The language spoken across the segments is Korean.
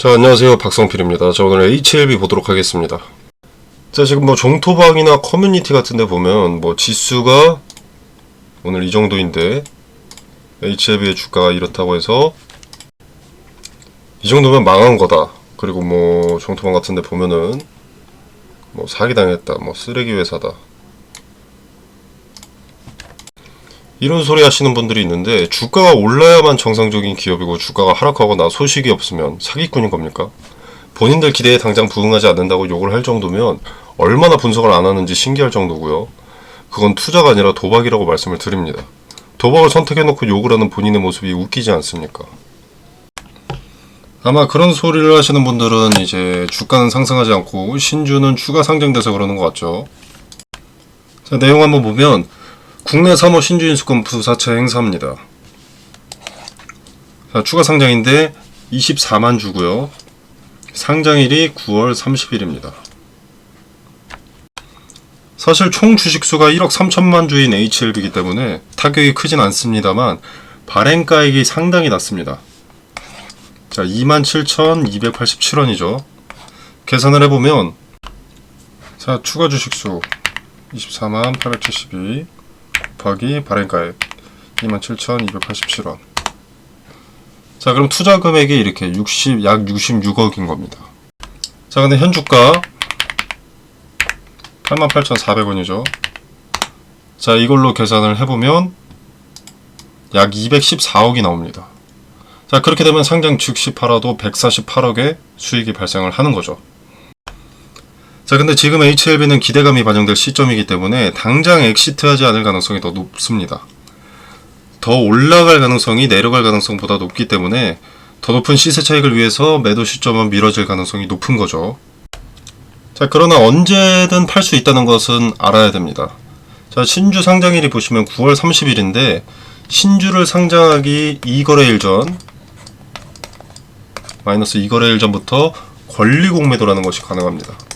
자, 안녕하세요. 박성필입니다. 자, 오늘 HLB 보도록 하겠습니다. 자, 지금 뭐 종토방이나 커뮤니티 같은 데 보면 뭐 지수가 오늘 이 정도인데 HLB의 주가가 이렇다고 해서 이 정도면 망한 거다. 그리고 뭐 종토방 같은 데 보면은 뭐 사기당했다. 뭐 쓰레기 회사다. 이런 소리 하시는 분들이 있는데 주가가 올라야만 정상적인 기업이고 주가가 하락하거나 소식이 없으면 사기꾼인 겁니까? 본인들 기대에 당장 부응하지 않는다고 욕을 할 정도면 얼마나 분석을 안 하는지 신기할 정도고요. 그건 투자가 아니라 도박이라고 말씀을 드립니다. 도박을 선택해놓고 욕을 하는 본인의 모습이 웃기지 않습니까? 아마 그런 소리를 하시는 분들은 이제 주가는 상승하지 않고 신주는 추가 상장돼서 그러는 것 같죠. 자, 내용 한번 보면 국내 3호 신주인수권 부사채 행사입니다. 자, 추가 상장인데 24만 주고요. 상장일이 9월 30일입니다. 사실 총 주식수가 1억 3천만 주인 HLB이기 때문에 타격이 크진 않습니다만 발행가액이 상당히 낮습니다. 자, 27,287원이죠. 계산을 해보면 자, 추가 주식수 24만 872 곱하기 발행가액 27,287원. 자, 그럼 투자 금액이 이렇게 60, 약 66억인 겁니다. 자, 근데 현 주가 88,400원이죠. 자, 이걸로 계산을 해보면 약 214억이 나옵니다. 자, 그렇게 되면 상장 즉시 팔아도 148억의 수익이 발생을 하는 거죠. 자, 근데 지금 HLB는 기대감이 반영될 시점이기 때문에 당장 엑시트하지 않을 가능성이 더 높습니다. 더 올라갈 가능성이 내려갈 가능성보다 높기 때문에 더 높은 시세 차익을 위해서 매도 시점은 미뤄질 가능성이 높은 거죠. 자, 그러나 언제든 팔 수 있다는 것은 알아야 됩니다. 자, 신주 상장일이 보시면 9월 30일인데 신주를 상장하기 2거래일 전 마이너스 2거래일 전부터 권리 공매도라는 것이 가능합니다.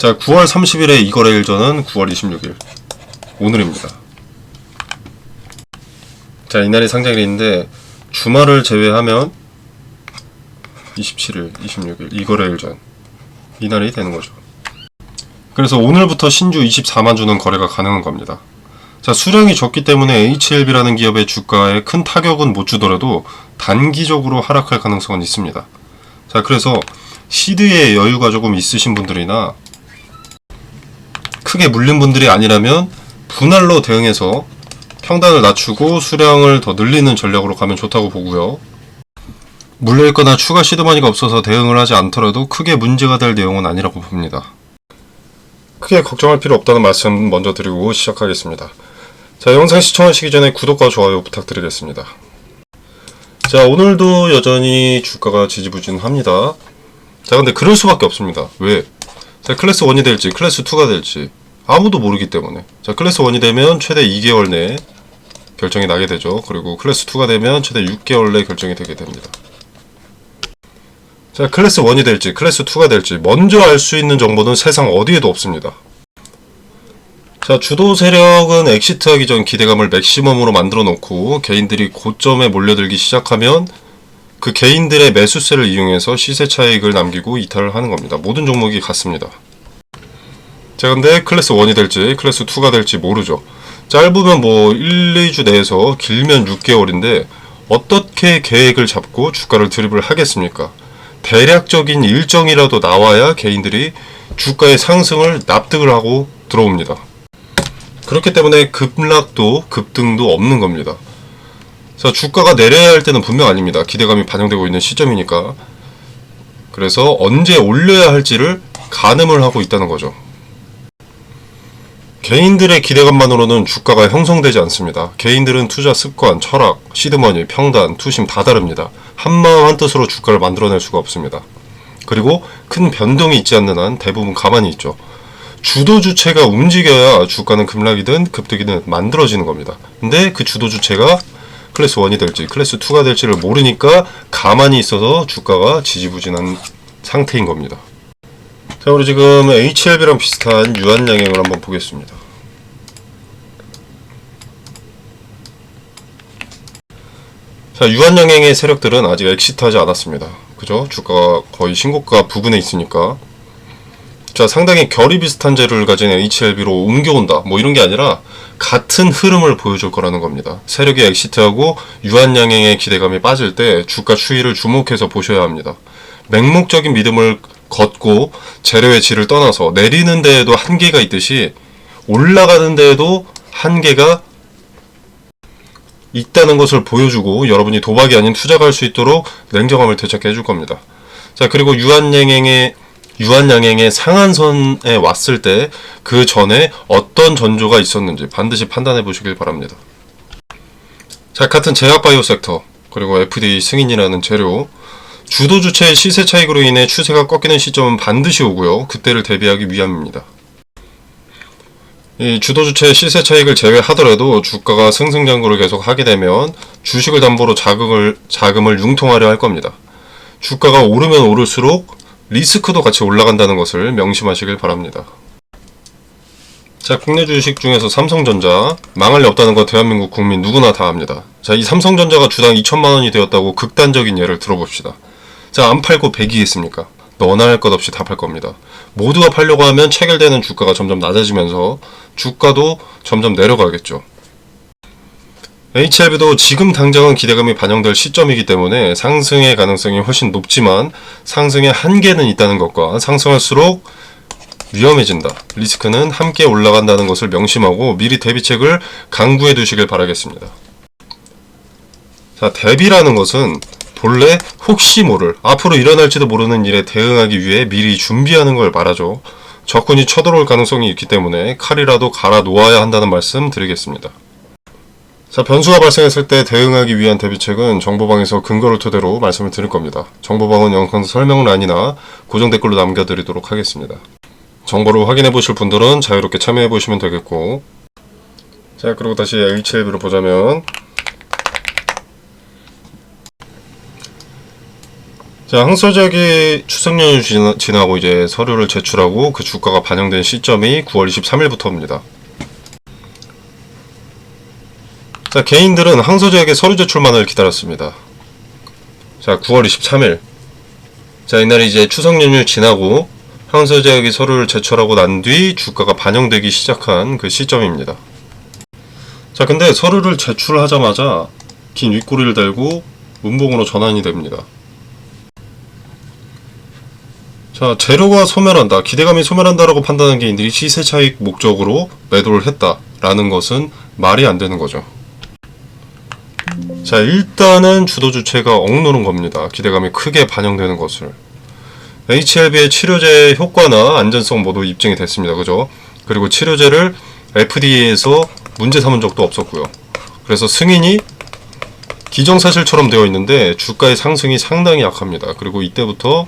자, 9월 30일에 이 거래일 전은 9월 26일. 오늘입니다. 자, 이날이 상장일인데 주말을 제외하면 27일, 26일 이 거래일 전 이날이 되는 거죠. 그래서 오늘부터 신주 24만 주는 거래가 가능한 겁니다. 자, 수량이 적기 때문에 HLB라는 기업의 주가에 큰 타격은 못 주더라도 단기적으로 하락할 가능성은 있습니다. 자, 그래서 시드에 여유가 조금 있으신 분들이나 크게 물린 분들이 아니라면 분할로 대응해서 평단을 낮추고 수량을 더 늘리는 전략으로 가면 좋다고 보고요. 물려있거나 추가 시드머니가 없어서 대응을 하지 않더라도 크게 문제가 될 내용은 아니라고 봅니다. 크게 걱정할 필요 없다는 말씀 먼저 드리고 시작하겠습니다. 자, 영상 시청하시기 전에 구독과 좋아요 부탁드리겠습니다. 자, 오늘도 여전히 주가가 지지부진합니다. 자, 근데 그럴 수밖에 없습니다. 왜? 자, 클래스 1이 될지, 클래스 2가 될지, 아무도 모르기 때문에. 자, 클래스 1이 되면 최대 2개월 내에 결정이 나게 되죠. 그리고 클래스 2가 되면 최대 6개월 내에 결정이 되게 됩니다. 자, 클래스 1이 될지, 클래스 2가 될지, 먼저 알 수 있는 정보는 세상 어디에도 없습니다. 자, 주도 세력은 엑시트하기 전 기대감을 맥시멈으로 만들어 놓고 개인들이 고점에 몰려들기 시작하면 그 개인들의 매수세를 이용해서 시세 차익을 남기고 이탈을 하는 겁니다. 모든 종목이 같습니다. 자, 근데 클래스 1이 될지 클래스 2가 될지 모르죠. 짧으면 뭐 1, 2주 내에서 길면 6개월인데 어떻게 계획을 잡고 주가를 드립을 하겠습니까? 대략적인 일정이라도 나와야 개인들이 주가의 상승을 납득을 하고 들어옵니다. 그렇기 때문에 급락도 급등도 없는 겁니다. 자, 주가가 내려야 할 때는 분명 아닙니다. 기대감이 반영되고 있는 시점이니까. 그래서 언제 올려야 할지를 가늠을 하고 있다는 거죠. 개인들의 기대감만으로는 주가가 형성되지 않습니다. 개인들은 투자 습관, 철학, 시드머니, 평단, 투심 다 다릅니다. 한마음 한뜻으로 주가를 만들어낼 수가 없습니다. 그리고 큰 변동이 있지 않는 한 대부분 가만히 있죠. 주도 주체가 움직여야 주가는 급락이든 급등이든 만들어지는 겁니다. 근데 그 주도 주체가 클래스 1이 될지 클래스 2가 될지를 모르니까 가만히 있어서 주가가 지지부진한 상태인 겁니다. 자, 우리 지금 HLB랑 비슷한 유한 양행을 한번 보겠습니다. 자, 유한양행의 세력들은 아직 엑시트하지 않았습니다. 그죠? 주가가 거의 신고가 부근에 있으니까. 자, 상당히 결이 비슷한 재료를 가진 HLB로 옮겨온다. 뭐 이런 게 아니라 같은 흐름을 보여줄 거라는 겁니다. 세력이 엑시트하고 유한양행의 기대감이 빠질 때 주가 추이를 주목해서 보셔야 합니다. 맹목적인 믿음을 걷고 재료의 질을 떠나서 내리는 데에도 한계가 있듯이 올라가는 데에도 한계가 있다는 것을 보여주고 여러분이 도박이 아닌 투자가 할수 있도록 냉정함을 되찾게 해줄 겁니다. 자 그리고 유한양행의 유한양행의 상한선에 왔을 때 그 전에 어떤 전조가 있었는지 반드시 판단해 보시길 바랍니다. 자 같은 제약바이오 섹터 그리고 FDA 승인이라는 재료 주도 주체의 시세 차익으로 인해 추세가 꺾이는 시점은 반드시 오고요. 그때를 대비하기 위함입니다. 이 주도 주체의 시세 차익을 제외하더라도 주가가 승승장구를 계속 하게 되면 주식을 담보로 자금을 자금을 융통하려 할 겁니다. 주가가 오르면 오를수록 리스크도 같이 올라간다는 것을 명심하시길 바랍니다. 자, 국내 주식 중에서 삼성전자 망할 리 없다는 거 대한민국 국민 누구나 다 압니다. 자, 이 삼성전자가 주당 2천만 원이 되었다고 극단적인 예를 들어봅시다. 자, 안 팔고 100이겠습니까? 너나 할것 없이 다 팔 겁니다. 모두가 팔려고 하면 체결되는 주가가 점점 낮아지면서 주가도 점점 내려가겠죠. HLB도 지금 당장은 기대감이 반영될 시점이기 때문에 상승의 가능성이 훨씬 높지만 상승의 한계는 있다는 것과 상승할수록 위험해진다. 리스크는 함께 올라간다는 것을 명심하고 미리 대비책을 강구해 두시길 바라겠습니다. 자, 대비라는 것은 본래 혹시 모를 앞으로 일어날지도 모르는 일에 대응하기 위해 미리 준비하는 걸 말하죠. 적군이 쳐들어올 가능성이 있기 때문에 칼이라도 갈아 놓아야 한다는 말씀 드리겠습니다. 자, 변수가 발생했을 때 대응하기 위한 대비책은 정보방에서 근거를 토대로 말씀을 드릴 겁니다. 정보방은 영상 설명란이나 고정 댓글로 남겨드리도록 하겠습니다. 정보를 확인해 보실 분들은 자유롭게 참여해 보시면 되겠고 자 그리고 다시 HLB로 보자면 자 항소적이 추석 연휴 지나, 지나 고 이제 서류를 제출하고 그 주가가 반영된 시점이 9월 23일부터입니다. 자 개인들은 항소적의 서류 제출만을 기다렸습니다. 자 9월 23일 자 이날 이제 추석 연휴 지나고 항소제약이 서류를 제출하고 난 뒤 주가가 반영되기 시작한 그 시점입니다. 자, 근데 서류를 제출하자마자 긴 윗꼬리를 달고 문봉으로 전환이 됩니다. 자, 재료가 소멸한다, 기대감이 소멸한다라고 판단한 개인들이 시세 차익 목적으로 매도를 했다라는 것은 말이 안 되는 거죠. 자, 일단은 주도 주체가 억누른 겁니다. 기대감이 크게 반영되는 것을. HLB의 치료제 효과나 안전성 모두 입증이 됐습니다. 그죠? 그리고 치료제를 FDA에서 문제 삼은 적도 없었고요. 그래서 승인이 기정사실처럼 되어 있는데 주가의 상승이 상당히 약합니다. 그리고 이때부터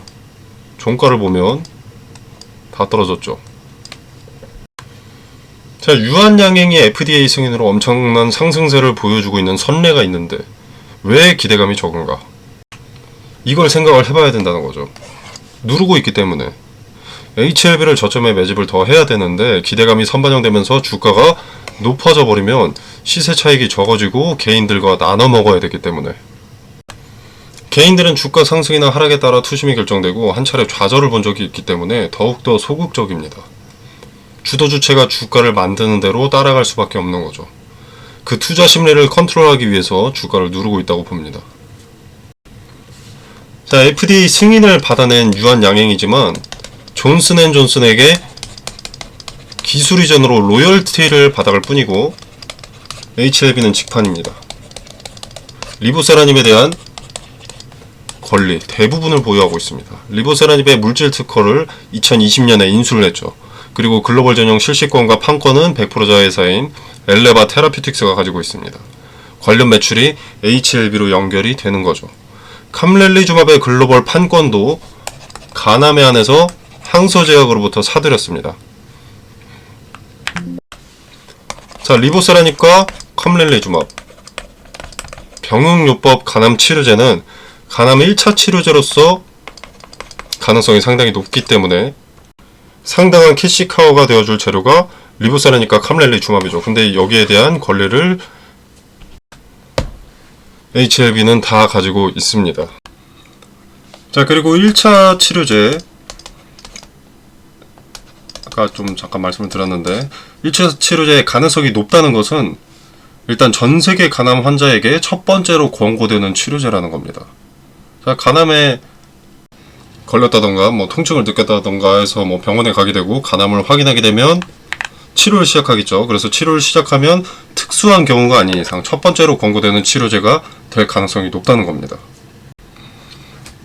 종가를 보면 다 떨어졌죠. 자, 유한양행이 FDA 승인으로 엄청난 상승세를 보여주고 있는 선례가 있는데 왜 기대감이 적은가? 이걸 생각을 해봐야 된다는 거죠. 누르고 있기 때문에 HLB를 저점에 매집을 더 해야 되는데 기대감이 선반영되면서 주가가 높아져 버리면 시세 차익이 적어지고 개인들과 나눠 먹어야 되기 때문에 개인들은 주가 상승이나 하락에 따라 투심이 결정되고 한 차례 좌절을 본 적이 있기 때문에 더욱더 소극적입니다. 주도 주체가 주가를 만드는 대로 따라갈 수밖에 없는 거죠. 그 투자 심리를 컨트롤하기 위해서 주가를 누르고 있다고 봅니다. 자, FDA 승인을 받아낸 유한 양행이지만 존슨앤존슨에게 기술 이전으로 로열티를 받아갈 뿐이고 HLB는 직판입니다. 리보세라님에 대한 권리 대부분을 보유하고 있습니다. 리보세라님의 물질 특허를 2020년에 인수를 했죠. 그리고 글로벌 전용 실시권과 판권은 100% 자회사인 엘레바 테라피틱스가 가지고 있습니다. 관련 매출이 HLB로 연결이 되는 거죠. 캄렐리주맙의 글로벌 판권도 가남에 한해서 항소제약으로부터 사들였습니다. 자, 리보세라닉과 캄렐리주맙 병응요법 간암 치료제는 간암 1차 치료제로서 가능성이 상당히 높기 때문에 상당한 캐시카우가 되어줄 재료가 리보세라닉과 캄렐리주맙이죠. 근데 여기에 대한 권리를 HLB는 다 가지고 있습니다. 자, 그리고 1차 치료제. 아까 좀 잠깐 말씀을 드렸는데, 1차 치료제의 가능성이 높다는 것은 일단 전 세계 간암 환자에게 첫 번째로 권고되는 치료제라는 겁니다. 자, 간암에 걸렸다던가, 뭐 통증을 느꼈다던가 해서 뭐 병원에 가게 되고, 간암을 확인하게 되면 치료를 시작하겠죠. 그래서 치료를 시작하면 특수한 경우가 아닌 이상 첫 번째로 권고되는 치료제가 될 가능성이 높다는 겁니다.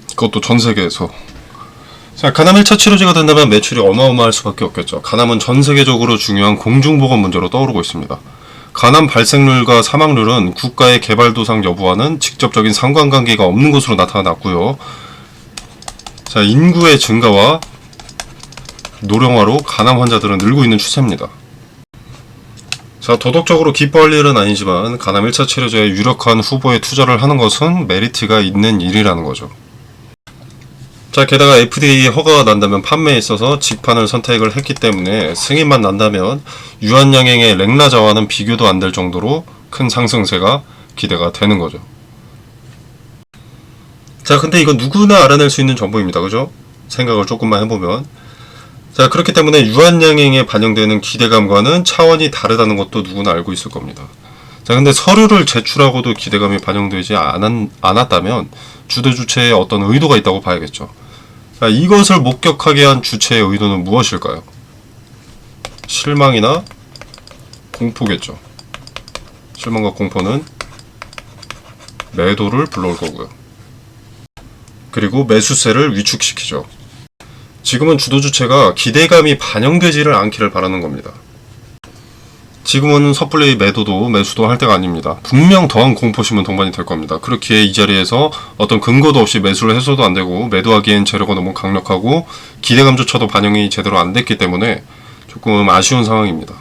그것도 전 세계에서. 자, 간암 1차 치료제가 된다면 매출이 어마어마할 수밖에 없겠죠. 간암은 전 세계적으로 중요한 공중보건 문제로 떠오르고 있습니다. 간암 발생률과 사망률은 국가의 개발 도상 여부와는 직접적인 상관관계가 없는 것으로 나타났고요. 자, 인구의 증가와 노령화로 간암 환자들은 늘고 있는 추세입니다. 자, 도덕적으로 기뻐할 일은 아니지만 간암 1차 치료제에 유력한 후보에 투자를 하는 것은 메리트가 있는 일이라는 거죠. 자, 게다가 FDA 허가가 난다면 판매에 있어서 직판을 선택을 했기 때문에 승인만 난다면 유한양행의 렉나자와는 비교도 안 될 정도로 큰 상승세가 기대가 되는 거죠. 자, 근데 이건 누구나 알아낼 수 있는 정보입니다. 그죠? 생각을 조금만 해보면. 자, 그렇기 때문에 유한양행에 반영되는 기대감과는 차원이 다르다는 것도 누구나 알고 있을 겁니다. 자, 근데 서류를 제출하고도 기대감이 반영되지 않았, 않았다면 주도 주체에 어떤 의도가 있다고 봐야겠죠. 자, 이것을 목격하게 한 주체의 의도는 무엇일까요? 실망이나 공포겠죠. 실망과 공포는 매도를 불러올 거고요. 그리고 매수세를 위축시키죠. 지금은 주도 주체가 기대감이 반영되지를 않기를 바라는 겁니다. 지금은 섣불리 매도도 매수도 할 때가 아닙니다. 분명 더한 공포심은 동반이 될 겁니다. 그렇기에 이 자리에서 어떤 근거도 없이 매수를 해서도 안 되고 매도하기엔 재료가 너무 강력하고 기대감조차도 반영이 제대로 안 됐기 때문에 조금 아쉬운 상황입니다.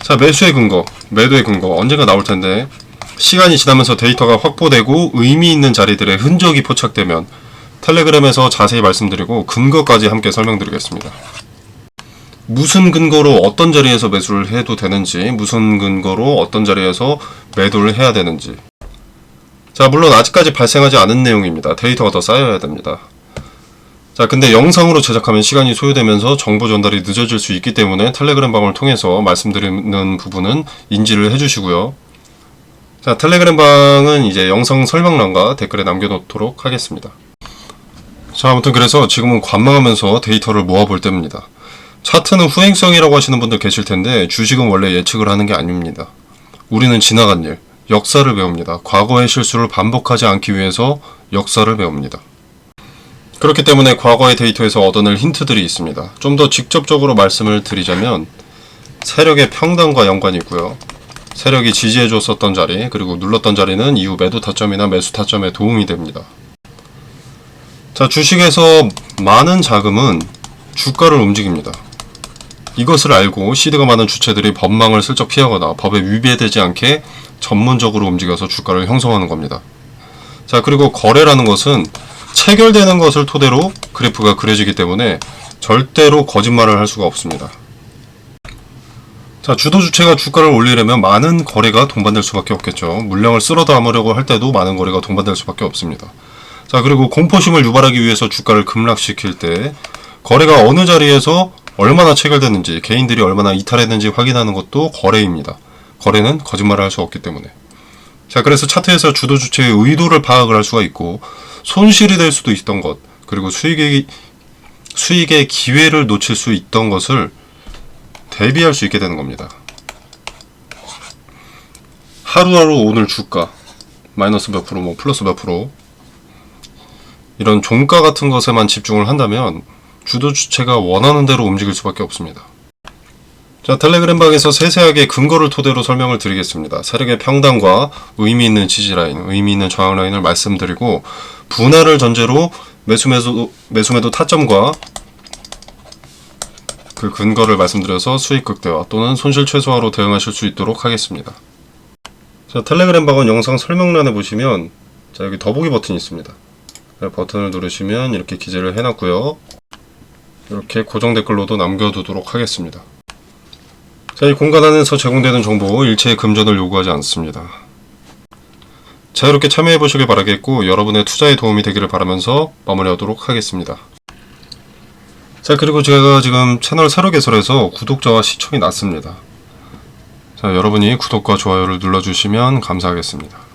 자, 매수의 근거, 매도의 근거 언젠가 나올 텐데 시간이 지나면서 데이터가 확보되고 의미 있는 자리들의 흔적이 포착되면 텔레그램에서 자세히 말씀드리고 근거까지 함께 설명드리겠습니다. 무슨 근거로 어떤 자리에서 매수를 해도 되는지, 무슨 근거로 어떤 자리에서 매도를 해야 되는지. 자, 물론 아직까지 발생하지 않은 내용입니다. 데이터가 더 쌓여야 됩니다. 자, 근데 영상으로 제작하면 시간이 소요되면서 정보 전달이 늦어질 수 있기 때문에 텔레그램 방을 통해서 말씀드리는 부분은 인지를 해주시고요. 자, 텔레그램 방은 이제 영상 설명란과 댓글에 남겨놓도록 하겠습니다. 자, 아무튼 그래서 지금은 관망하면서 데이터를 모아볼 때입니다. 차트는 후행성이라고 하시는 분들 계실 텐데 주식은 원래 예측을 하는 게 아닙니다. 우리는 지나간 일, 역사를 배웁니다. 과거의 실수를 반복하지 않기 위해서 역사를 배웁니다. 그렇기 때문에 과거의 데이터에서 얻어낼 힌트들이 있습니다. 좀 더 직접적으로 말씀을 드리자면 세력의 평단과 연관이 있고요. 세력이 지지해 줬었던 자리, 그리고 눌렀던 자리는 이후 매도 타점이나 매수 타점에 도움이 됩니다. 자, 주식에서 많은 자금은 주가를 움직입니다. 이것을 알고 시드가 많은 주체들이 법망을 슬쩍 피하거나 법에 위배되지 않게 전문적으로 움직여서 주가를 형성하는 겁니다. 자, 그리고 거래라는 것은 체결되는 것을 토대로 그래프가 그려지기 때문에 절대로 거짓말을 할 수가 없습니다. 자, 주도 주체가 주가를 올리려면 많은 거래가 동반될 수밖에 없겠죠. 물량을 쓸어 담으려고 할 때도 많은 거래가 동반될 수밖에 없습니다. 자, 그리고 공포심을 유발하기 위해서 주가를 급락시킬 때 거래가 어느 자리에서 얼마나 체결됐는지, 개인들이 얼마나 이탈했는지 확인하는 것도 거래입니다. 거래는 거짓말을 할 수 없기 때문에. 자, 그래서 차트에서 주도 주체의 의도를 파악을 할 수가 있고, 손실이 될 수도 있던 것, 그리고 수익의, 수익의 기회를 놓칠 수 있던 것을 대비할 수 있게 되는 겁니다. 하루하루 오늘 주가, 마이너스 몇 프로, 뭐 플러스 몇 프로, 이런 종가 같은 것에만 집중을 한다면 주도 주체가 원하는 대로 움직일 수밖에 없습니다. 자, 텔레그램 방에서 세세하게 근거를 토대로 설명을 드리겠습니다. 세력의 평단과 의미 있는 지지 라인, 의미 있는 저항 라인을 말씀드리고 분할을 전제로 매수 매수 매수 매도 타점과 그 근거를 말씀드려서 수익 극대화 또는 손실 최소화로 대응하실 수 있도록 하겠습니다. 자, 텔레그램 방은 영상 설명란에 보시면 자, 여기 더보기 버튼이 있습니다. 네, 버튼을 누르시면 이렇게 기재를 해놨고요. 이렇게 고정 댓글로도 남겨두도록 하겠습니다. 자, 이 공간 안에서 제공되는 정보 일체의 금전을 요구하지 않습니다. 자유롭게 참여해 보시길 바라겠고 여러분의 투자에 도움이 되기를 바라면서 마무리하도록 하겠습니다. 자 그리고 제가 지금 채널 새로 개설해서 구독자와 시청이 낮습니다. 자 여러분이 구독과 좋아요를 눌러주시면 감사하겠습니다.